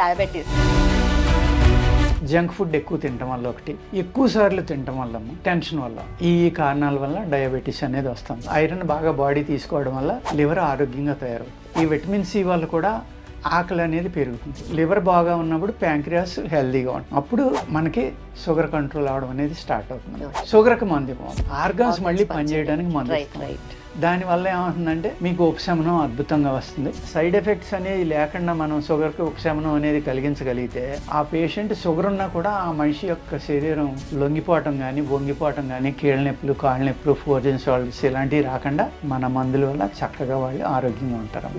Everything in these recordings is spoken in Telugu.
డయాబెటీస్ జంక్ ఫుడ్ ఎక్కువ తినటం వల్ల ఒకటి. ఎక్కువ సార్లు తినటం వల్ల టెన్షన్ వల్ల. ఈ కారణాల వల్ల డయాబెటీస్ అనేది వస్తుంది. ఐరన్ బాగా బాడీ తీసుకోవడం వల్ల లివర్ ఆరోగ్యంగా తయారవుతుంది. ఈ విటమిన్ సి వల్ల కూడా ఆకలి అనేది పెరుగుతుంది. లివర్ బాగా ఉన్నప్పుడు ప్యాంక్రియాస్ హెల్దీగా ఉంటుంది అప్పుడు మనకి షుగర్ కంట్రోల్ అవడం అనేది స్టార్ట్ అవుతుంది. షుగర్కి మందు ఆర్గాన్స్ మళ్ళీ పనిచేయడానికి మందు. రైట్ దానివల్ల ఏమవుతుందంటే మీకు ఉపశమనం అద్భుతంగా వస్తుంది. సైడ్ ఎఫెక్ట్స్ అనేవి లేకుండా మనం షుగర్కి ఉపశమనం అనేది కలిగించగలిగితే ఆ పేషెంట్ షుగర్ ఉన్నా కూడా ఆ మనిషి యొక్క శరీరం లొంగిపోవటం కానీ వంగిపోవటం కానీ కీళ్ళ నొప్పులు కాళ్ళ నొప్పులు ఫోర్జన్ సాల్ట్స్ ఇలాంటివి రాకుండా మన మందుల వల్ల చక్కగా వాళ్ళు ఆరోగ్యంగా ఉంటారు.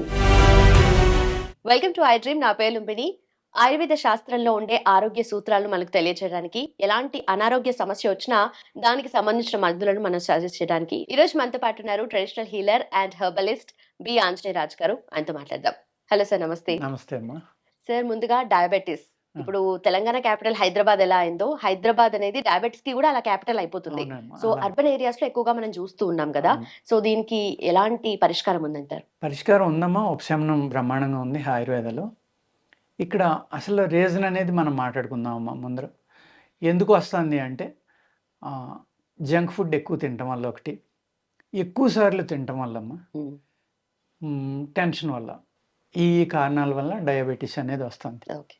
వెల్కమ్ టు ఐ డ్రీమ్ నా పేరు లుంబిని ఆయుర్వేద శాస్త్రంలో ఉండే ఆరోగ్య సూత్రాలను మనకు తెలియజేయడానికి ఎలాంటి అనారోగ్య సమస్య వచ్చినా దానికి సంబంధించిన మందులను మనం సజెస్ట్ చేయడానికి. ఈ రోజు మనతో పాటు ఉన్నారు traditional healer and herbalist B Anjaneya Raj garu. ఆయనతో మాట్లాడదాం. హలో సార్ నమస్తే. నమస్తే అమ్మా. సార్ ముందుగా డయాబెటీస్. ఇప్పుడు తెలంగాణ క్యాపిటల్ హైదరాబాద్ ఎలా అయిందో హైదరాబాద్ అనేది డయాబెటీస్కి కూడా అలా క్యాపిటల్ అయిపోతుంది. సో. అర్బన్ ఏరియాస్లో ఎక్కువగా మనం చూస్తూ ఉన్నాం కదా. సో దీనికి ఎలాంటి పరిష్కారం ఉందంటారు? పరిష్కారం ఉందమ్మా ఉపశమనం బ్రహ్మాండంగా ఉంది ఆయుర్వేదలో. ఇక్కడ అసలు రీజన్ అనేది మనం మాట్లాడుకుందామమ్మా ముందర. ఎందుకు వస్తుంది అంటే జంక్ ఫుడ్ ఎక్కువ తినటం వల్ల ఒకటి ఎక్కువ సార్లు తినటం వల్లమ్మా ఉమ్, మ్, టెన్షన్ వల్ల ఈ కారణాల వల్ల డయాబెటీస్ అనేది వస్తుంది. ఓకే.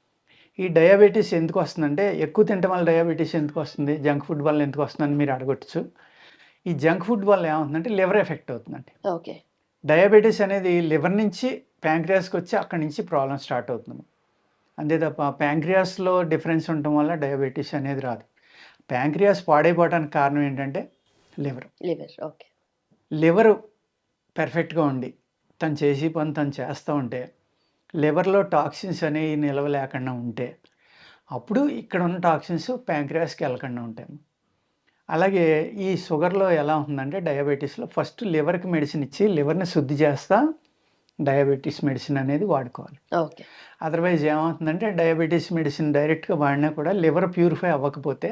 ఈ డయాబెటీస్ ఎందుకు వస్తుందంటే ఎక్కువ తినటం వల్ల డయాబెటీస్ ఎందుకు వస్తుంది జంక్ ఫుడ్ వల్ల ఎందుకు వస్తుందని మీరు అడగొచ్చు. ఈ జంక్ ఫుడ్ వల్ల ఏమవుతుందంటే లివర్ ఎఫెక్ట్ అవుతుందండి. ఓకే. డయాబెటీస్ అనేది లివర్ నుంచి ప్యాంక్రియాస్కి వచ్చి అక్కడి నుంచి ప్రాబ్లం స్టార్ట్ అవుతుంది అంతే తప్ప ప్యాంక్రియాస్లో డిఫరెన్స్ ఉండటం వల్ల డయాబెటీస్ అనేది రాదు. ప్యాంక్రియాస్ పాడైపోవడానికి కారణం ఏంటంటే లివర్. Liver okay. లివర్ పెర్ఫెక్ట్గా ఉండి తను చేసి పని తను చేస్తూ ఉంటే లివర్లో టాక్సిన్స్ అనేవి నిలవ లేకుండా ఉంటే అప్పుడు ఇక్కడ ఉన్న టాక్సిన్స్ ప్యాంక్రియాస్కి వెళ్ళకుండా ఉంటాయి. అలాగే ఈ షుగర్లో ఎలా ఉంటుందంటే డయాబెటీస్లో ఫస్ట్ లివర్కి మెడిసిన్ ఇచ్చి లివర్ని శుద్ధి చేస్తా డయాబెటీస్ మెడిసిన్ అనేది వాడుకోవాలి. ఓకే. అదర్వైజ్ ఏమవుతుందంటే డయాబెటీస్ మెడిసిన్ డైరెక్ట్గా వాడినా కూడా లివర్ ప్యూరిఫై అవ్వకపోతే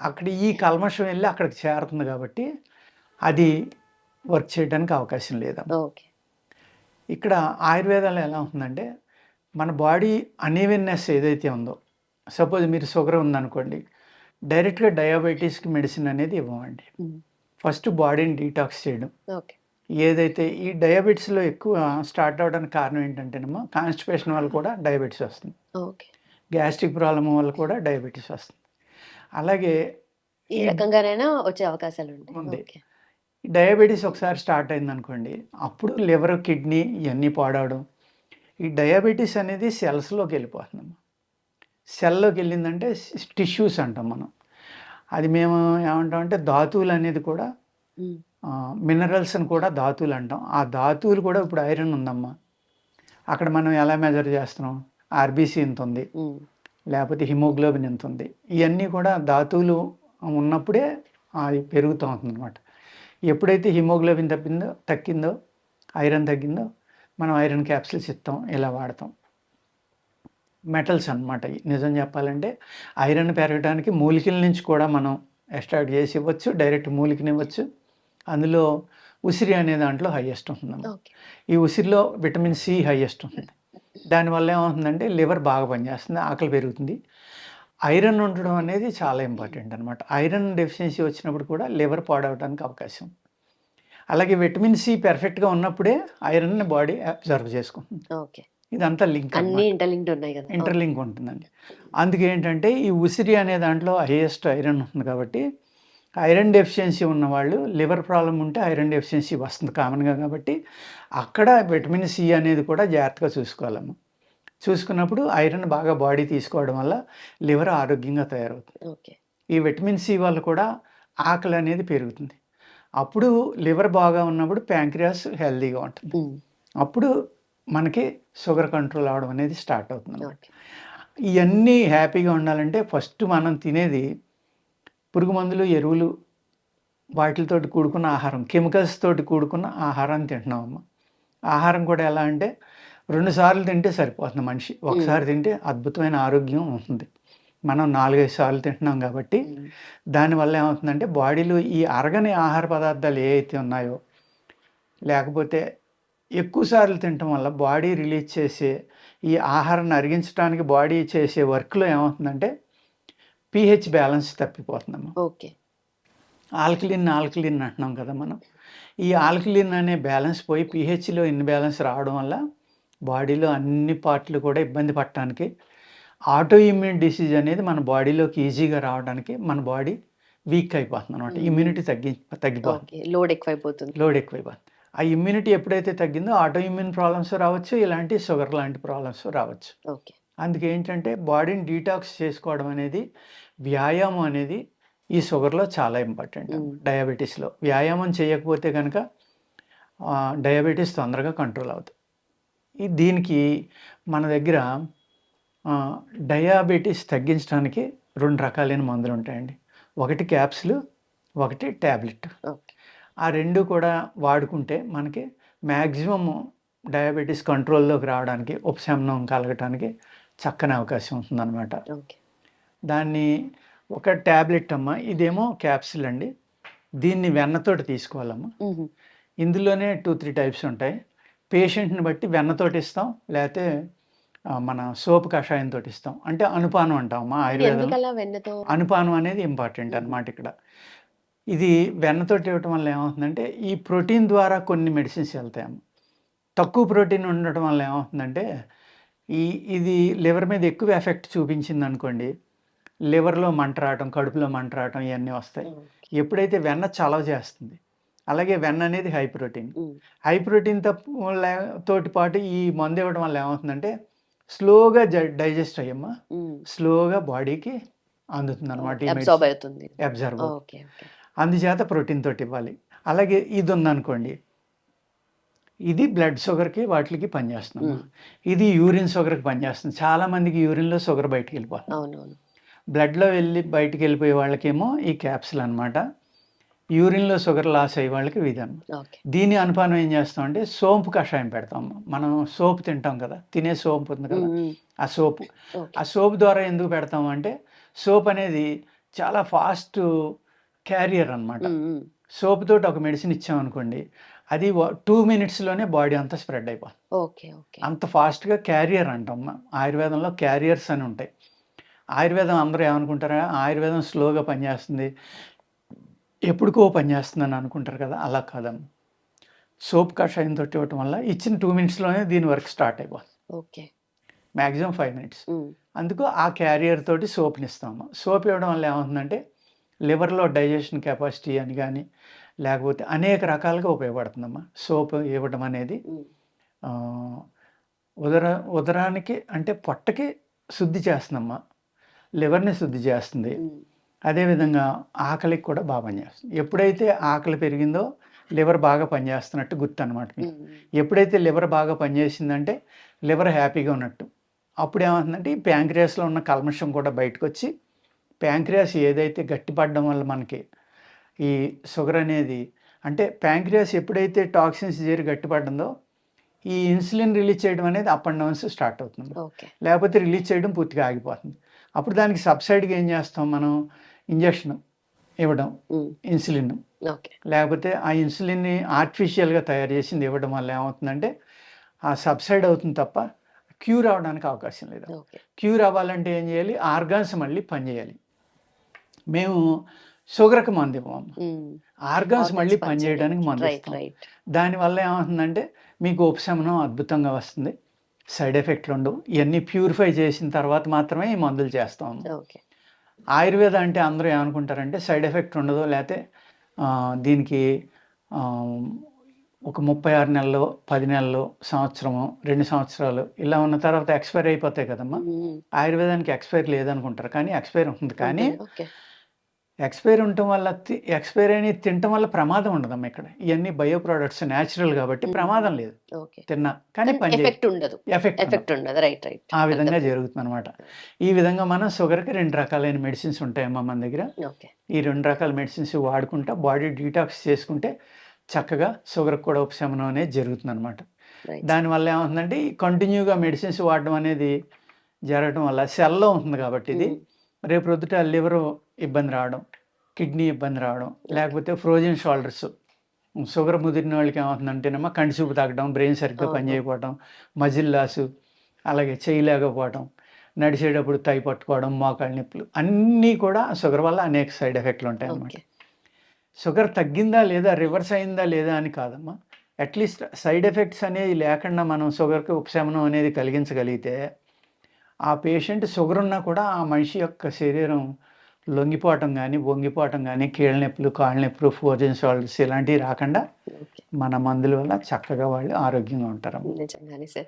అక్కడ ఈ కల్మషం వెళ్ళి అక్కడికి చేరుతుంది కాబట్టి అది వర్క్ చేయడానికి అవకాశం లేదు. ఓకే. ఇక్కడ ఆయుర్వేదంలో ఎలా ఉంటుందంటే మన బాడీ అనీవెన్నెస్ ఏదైతే ఉందో సపోజ్ మీరు షుగర్ ఉందనుకోండి డైరెక్ట్గా డయాబెటీస్కి మెడిసిన్ అనేది ఇవ్వమండి. ఫస్ట్ బాడీని డీటాక్స్ చేయడం. ఓకే. ఏదైతే ఈ డయాబెటీస్లో ఎక్కువ స్టార్ట్ అవ్వడానికి కారణం ఏంటంటేనేమో కాన్స్టిపేషన్ వల్ల కూడా డయాబెటీస్ వస్తుంది. ఓకే. గ్యాస్ట్రిక్ ప్రాబ్లం వల్ల కూడా డయాబెటీస్ వస్తుంది. అలాగే ఈ రకంగానైనా వచ్చే అవకాశాలు ఉంది. డయాబెటీస్ ఒకసారి స్టార్ట్ అయింది అనుకోండి అప్పుడు లివర్ కిడ్నీ ఇవన్నీ పాడవడం ఈ డయాబెటీస్ అనేది సెల్స్లోకి వెళ్ళిపోతుందమ్మా సెల్లోకి వెళ్ళిందంటే టిష్యూస్ అంటాం మనం. అది మేము ఏమంటామంటే ధాతువులు అనేది కూడా ఉమ్, మినరల్స్ అని కూడా ధాతువులు అంటాం. ఆ ధాతువులు కూడా ఇప్పుడు ఐరన్ ఉందమ్మా. అక్కడ మనం ఎలా మెజర్ చేస్తున్నాం? ఆర్బీసీ ఎంత ఉంది లేకపోతే హిమోగ్లోబిన్ ఎంత ఉంది ఇవన్నీ కూడా ధాతువులు ఉన్నప్పుడే అది పెరుగుతూ ఉంటుంది అనమాట ఎప్పుడైతే హిమోగ్లోబిన్ తప్పిందో తగ్గిందో ఐరన్ తగ్గిందో మనం ఐరన్ క్యాప్సిల్స్ ఇస్తాం ఇలా వాడతాం. మెటల్స్ అన్నమాట ఇవి. నిజం చెప్పాలంటే ఐరన్ పెరగడానికి మూలికల నుంచి కూడా మనం ఎక్స్ట్రాక్ట్ చేసి ఇవ్వచ్చు డైరెక్ట్ మూలికని ఇవ్వచ్చు. అందులో ఉసిరి అనే దాంట్లో హైయెస్ట్ ఉంటుంది ఓకే. ఈ ఉసిరిలో విటమిన్ సి హైయెస్ట్ ఉంటుంది. దానివల్ల ఏమవుతుందంటే లివర్ బాగా పనిచేస్తుంది ఆకలి పెరుగుతుంది. ఐరన్ ఉండడం అనేది చాలా ఇంపార్టెంట్ అనమాట ఐరన్ డెఫిషియన్సీ వచ్చినప్పుడు కూడా లివర్ పాడవడానికి అవకాశం. అలాగే విటమిన్ సి పెర్ఫెక్ట్గా ఉన్నప్పుడే ఐరన్ని బాడీ అబ్జర్వ్ చేసుకుంటుంది. ఓకే. ఇదంతా లింక్ అన్ని ఇంటర్లింక్డ్ ఉన్నాయి కదా. ఇంటర్లింక్ ఉంటుందండి. అందుకే ఏంటంటే ఈ ఉసిరి అనే దాంట్లో హైయెస్ట్ ఐరన్ ఉంటుంది కాబట్టి ఐరన్ డెఫిషియన్సీ ఉన్న వాళ్ళు లివర్ ప్రాబ్లం ఉంటే ఐరన్ డెఫిషియన్సీ వస్తుంది కామన్గా కాబట్టి అక్కడ విటమిన్ సి అనేది కూడా జాగ్రత్తగా చూసుకోవాలమ్మ. చూసుకున్నప్పుడు ఐరన్ బాగా బాడీ తీసుకోవడం వల్ల లివర్ ఆరోగ్యంగా తయారవుతుంది. ఓకే. ఈ విటమిన్ సి వల్ల కూడా ఆకలి అనేది పెరుగుతుంది. అప్పుడు లివర్ బాగా ఉన్నప్పుడు ప్యాంక్రియాస్ హెల్తీగా ఉంటుంది. అప్పుడు మనకి షుగర్ కంట్రోల్ అవడం అనేది స్టార్ట్ అవుతుంది ఇవన్నీ హ్యాపీగా ఉండాలంటే ఫస్ట్ మనం తినేది పురుగు మందులు ఎరువులు వాటితోటి కూడుకున్న ఆహారం కెమికల్స్ తోటి కూడుకున్న ఆహారాన్ని తింటున్నాం అమ్మ ఆహారం కూడా ఎలా అంటే రెండు సార్లు తింటే సరిపోతుంది మనిషి. ఒకసారి తింటే అద్భుతమైన ఆరోగ్యం ఉంటుంది. మనం నాలుగైదు సార్లు తింటున్నాం కాబట్టి దానివల్ల ఏమవుతుందంటే బాడీలో ఈ అరగని ఆహార పదార్థాలు ఏ అయితే ఉన్నాయో లేకపోతే ఎక్కువ సార్లు తినటం వల్ల బాడీ రిలీజ్ చేసే ఈ ఆహారాన్ని అరిగించడానికి బాడీ చేసే వర్క్లో ఏమవుతుందంటే పిహెచ్ బ్యాలెన్స్ తప్పిపోతుందమ్మా. ఓకే. ఆల్కలిన్ ఆల్కలిన్ అంటున్నాం కదా మనం. ఈ ఆల్కలిన్ అనే బ్యాలెన్స్ పోయి పిహెచ్లో ఇన్ బ్యాలెన్స్ రావడం వల్ల బాడీలో అన్ని పార్ట్లు కూడా ఇబ్బంది పడటానికి ఆటో ఇమ్యూన్ డిసీజ్ అనేది మన బాడీలోకి ఈజీగా రావడానికి మన బాడీ వీక్ అయిపోతుంది అనమాట. ఇమ్యూనిటీ తగ్గి తగ్గిపోతుంది. లోడ్ ఎక్కువైపోతుంది. లోడ్ ఎక్కువైపోతుంది. ఆ ఇమ్యూనిటీ ఎప్పుడైతే తగ్గిందో ఆటో ఇమ్యూన్ ప్రాబ్లమ్స్ రావచ్చు ఇలాంటి షుగర్ లాంటి ప్రాబ్లమ్స్ రావచ్చు. ఓకే. అందుకే ఏంటంటే బాడీని డీటాక్స్ చేసుకోవడం అనేది వ్యాయామం అనేది ఈ షుగర్లో చాలా ఇంపార్టెంట్. డయాబెటీస్లో. వ్యాయామం చేయకపోతే కనుక డయాబెటీస్ తొందరగా కంట్రోల్ అవుతుంది ఈ దీనికి మన దగ్గర డయాబెటీస్ తగ్గించడానికి రెండు రకాలైన మందులు ఉంటాయండి. ఒకటి క్యాప్సులు ఒకటి ట్యాబ్లెట్ ఆ రెండు కూడా వాడుకుంటే మనకి మ్యాక్సిమం డయాబెటీస్ కంట్రోల్లోకి రావడానికి ఉపశమనం కలగటానికి చక్కని అవకాశం ఉంటుందన్నమాట. ఓకే. దాన్ని ఒక ట్యాబ్లెట్ అమ్మ ఇదేమో క్యాప్సిల్ అండి. దీన్ని వెన్నతోటి తీసుకోవాలమ్మా. మ్మ్. ఇందులోనే టూ త్రీ టైప్స్ ఉంటాయి. పేషెంట్ని బట్టి వెన్నతోటి ఇస్తాం లేకపోతే మన సోపు కషాయంతో ఇస్తాం. అంటే అనుపానం అంటామమ్మా ఆయుర్వేదం. ఎందుకలా వెన్నతో? అనుపానం అనేది ఇంపార్టెంట్ అన్నమాట ఇక్కడ. ఇది వెన్నతోటి ఇవ్వటం వల్ల ఏమవుతుందంటే ఈ ప్రోటీన్ ద్వారా కొన్ని మెడిసిన్స్ వెళ్తాయమ్మ. తక్కువ ప్రోటీన్ ఉండటం వల్ల ఏమవుతుందంటే ఈ ఇది లివర్ మీద ఎక్కువ ఎఫెక్ట్ చూపించింది అనుకోండి లివర్లో మంట రావటం కడుపులో మంట రావటం ఇవన్నీ వస్తాయి. ఎప్పుడైతే వెన్న చలవ చేస్తుంది అలాగే వెన్న అనేది హై ప్రోటీన్. హై ప్రోటీన్ తప్పు తోటి పాటు ఈ మందు ఇవ్వడం వల్ల ఏమవుతుందంటే స్లోగా డైజెస్ట్ అయ్యమ్మా. మ్మ్. స్లోగా బాడీకి అందుతుంది అనమాట అబ్జర్వ్ అందుచేత ప్రోటీన్ తోటి ఇవ్వాలి. అలాగే ఇది ఉందనుకోండి ఇది బ్లడ్ షుగర్కి వాటికి పనిచేస్తుంది. ఇది యూరిన్ షుగర్కి పనిచేస్తుంది. చాలా మందికి యూరిన్లో షుగర్ బయటికి వెళ్ళిపోతుంది బ్లడ్లో వెళ్ళి బయటికి వెళ్ళిపోయే వాళ్ళకేమో ఈ క్యాప్సిల్ అనమాట యూరిన్లో షుగర్ లాస్ అయ్యే వాళ్ళకి ఓకే. దీని అనుపానం ఏం చేస్తాం అంటే సోంపు కషాయం పెడతాం. మనం సోపు తింటాం కదా తినే సోంపు ఉంది కదా. ఆ సోపు. ఆ సోప్ ద్వారా ఎందుకు పెడతాం అంటే సోప్ అనేది చాలా ఫాస్ట్ క్యారియర్ అనమాట. సోప్ తోటి ఒక మెడిసిన్ ఇచ్చామనుకోండి అది టూ మినిట్స్లోనే బాడీ అంతా స్ప్రెడ్ అయిపోతుంది. అంత ఫాస్ట్గా క్యారియర్ అంటాం. ఆయుర్వేదంలో క్యారియర్స్ అని ఉంటాయి. ఆయుర్వేదం అందరూ ఏమనుకుంటారా? ఆయుర్వేదం స్లోగా పనిచేస్తుంది. ఎప్పుడుకో పనిచేస్తుంది అని అనుకుంటారు కదా అలా కాదమ్మ సోప్ కషాయం తోటి ఇవ్వటం వల్ల ఇచ్చిన టూ మినిట్స్లోనే దీని వర్క్ స్టార్ట్ అయిపోతుంది. ఓకే. Maximum five minutes. అందుకు ఆ క్యారియర్ తోటి సోప్ని ఇస్తాము. సోప్ ఇవ్వడం వల్ల ఏమవుతుందంటే లివర్లో డైజెషన్ కెపాసిటీ అని కానీ లేకపోతే అనేక రకాలుగా ఉపయోగపడుతుందమ్మా. సోప్ ఇవ్వడం అనేది. ఉదర ఉదరానికి అంటే పొట్టకి శుద్ధి చేస్తుందమ్మా. లివర్ని శుద్ధి చేస్తుంది. అదేవిధంగా ఆకలికి కూడా బాగా పనిచేస్తుంది. ఎప్పుడైతే ఆకలి పెరిగిందో లివర్ బాగా పనిచేస్తున్నట్టు గుర్తు అనమాట. ఎప్పుడైతే లివర్ బాగా పనిచేసిందంటే లివర్ హ్యాపీగా ఉన్నట్టు. అప్పుడు ఏమవుతుందంటే ఈ ప్యాంక్రియాస్లో ఉన్న కల్మషం కూడా బయటకు వచ్చి ప్యాంక్రియాస్ ఏదైతే గట్టిపడడం వల్ల మనకి ఈ షుగర్ అనేది అంటే ప్యాంక్రియాస్ ఎప్పుడైతే టాక్సిన్స్ చేరి గట్టిపడిందో ఈ ఇన్సులిన్ రిలీజ్ చేయడం అనేది అప్ అండ్ డౌన్స్ స్టార్ట్ అవుతుంది. లేకపోతే రిలీజ్ చేయడం పూర్తిగా ఆగిపోతుంది. అప్పుడు దానికి సబ్సైడ్గా ఏం చేస్తాం మనం? ఇంజక్షన్ ఇవ్వడం. ఇన్సులిన్. లేకపోతే ఆ ఇన్సులిన్ని ఆర్టిఫిషియల్గా తయారు చేసింది ఇవ్వడం వల్ల ఏమవుతుందంటే ఆ సబ్సైడ్ అవుతుంది తప్ప క్యూర్ అవడానికి అవకాశం లేదు. క్యూర్ అవ్వాలంటే ఏం చేయాలి? ఆర్గాన్స్ మళ్ళీ పనిచేయాలి మేము షుగర్కి మందు ఇవ్వము మ్మ్. ఆర్గాన్స్ మళ్ళీ పనిచేయడానికి మందు దానివల్ల ఏమవుతుందంటే మీకు ఉపశమనం అద్భుతంగా వస్తుంది. సైడ్ ఎఫెక్ట్లు ఉండవు. ఇవన్నీ ప్యూరిఫై చేసిన తర్వాత మాత్రమే ఈ మందులు చేస్తాము ఓకే. ఆయుర్వేద అంటే అందరూ ఏమనుకుంటారంటే సైడ్ ఎఫెక్ట్ ఉండదు. లేకపోతే దీనికి ఒక ముప్పై ఆరు నెలలు పది నెలలు సంవత్సరము రెండు సంవత్సరాలు ఇలా ఉన్న తర్వాత ఎక్స్పైర్ అయిపోతాయి కదమ్మా. మ్మ్. ఆయుర్వేదానికి ఎక్స్పైర్ లేదనుకుంటారు. కానీ ఎక్స్పైర్ ఉంటుంది. కానీ ఎక్స్పైర్ ఉండటం వల్ల ఎక్స్పైర్ అని తినటం వల్ల ప్రమాదం ఉండదమ్మా ఇక్కడ. ఇవన్నీ బయో ప్రోడక్ట్స్ న్యాచురల్ కాబట్టి. ప్రమాదం లేదు. తిన్నా కానీ పని ఎఫెక్ట్ ఉండదు. ఎఫెక్ట్ ఎఫెక్ట్ ఉండదు. రైట్ రైట్ ఆ విధంగా జరుగుతుంది అనమాట ఈ విధంగా మనం షుగర్కి రెండు రకాలైన మెడిసిన్స్ ఉంటాయమ్మా మన దగ్గర. ఈ రెండు రకాల మెడిసిన్స్ వాడుకుంటా బాడీ డీటాక్స్ చేసుకుంటే చక్కగా షుగర్కి కూడా ఉపశమనం అనేది జరుగుతుంది అనమాట దానివల్ల ఏమవుతుందంటే కంటిన్యూగా మెడిసిన్స్ వాడడం అనేది జరగడం వల్ల సెల్లో ఉంటుంది కాబట్టి ఇది. రేపు ప్రొద్దుట లివర్ ఇబ్బంది రావడం కిడ్నీ ఇబ్బంది రావడం లేకపోతే ఫ్రోజన్ షోల్డర్స్. షుగర్ ముదిరిన వాళ్ళకి ఏమవుతుందంటేనేమో కంటి చూపు తగ్గడం బ్రెయిన్ సరిగ్గా. పనిచేయకపోవడం మజిల్ లాసు అలాగే చేయలేకపోవడం నడిచేటప్పుడు తై పట్టుకోవడం మోకాళ్ళ నొప్పులు అన్నీ కూడా షుగర్ వల్ల అనేక సైడ్ ఎఫెక్ట్లు ఉంటాయి అన్నమాట షుగర్ తగ్గిందా లేదా రివర్స్ అయిందా లేదా అని కాదమ్మా. అట్లీస్ట్ సైడ్ ఎఫెక్ట్స్ అనేది లేకుండా మనం షుగర్కి ఉపశమనం అనేది కలిగించగలిగితే ఆ పేషెంట్ షుగర్ ఉన్నా కూడా ఆ మనిషి యొక్క శరీరం లొంగిపోవటం కానీ వంగిపోవటం కానీ కీళ్ళ నొప్పులు కాళ్ళ నొప్పులు ఫోర్జన్ షోల్డర్స్ ఇలాంటివి రాకుండా మన మందుల వల్ల చక్కగా వాళ్ళు ఆరోగ్యంగా ఉంటారు. నిజంగానే సార్.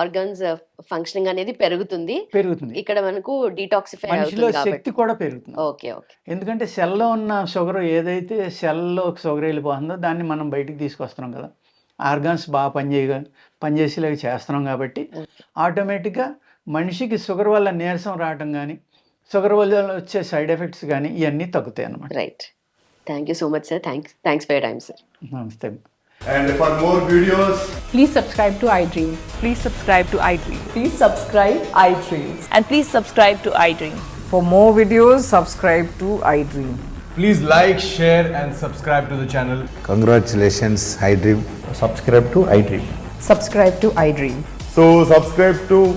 ఆర్గన్స్ ఫంక్షనింగ్ అనేది పెరుగుతుంది. పెరుగుతుంది. ఇక్కడ మనకు డీటాక్సిఫై మనిషిలో శక్తి కూడా పెరుగుతుంది. Okay okay. ఎందుకంటే సెల్లో ఉన్న షుగర్ ఏదైతే సెల్లో షుగర్ వెళ్ళిపోతుందో దాన్ని మనం బయటికి తీసుకొస్తున్నాం కదా. ఆర్గాన్స్ బాగా పనిచేయ పనిచేసేలాగా చేస్తున్నాం కాబట్టి ఆటోమేటిక్గా మనిషికి షుగర్ వల్ల నీరసం రావటం కానీ షుగర్ వల్ల వచ్చే సైడ్ ఎఫెక్ట్స్ కానీ ఇవన్నీ తగ్గుతాయి అన్నమాట right thank you so much sir thanks thanks for time sir నమస్తే And for more videos, Please subscribe to iDream. Please subscribe to iDream. Please subscribe iDream. And please subscribe to iDream. For more videos, subscribe to iDream. please like, share, and subscribe to the channel. Congratulations, iDream. subscribe to iDream. Subscribe to iDream. So, subscribe to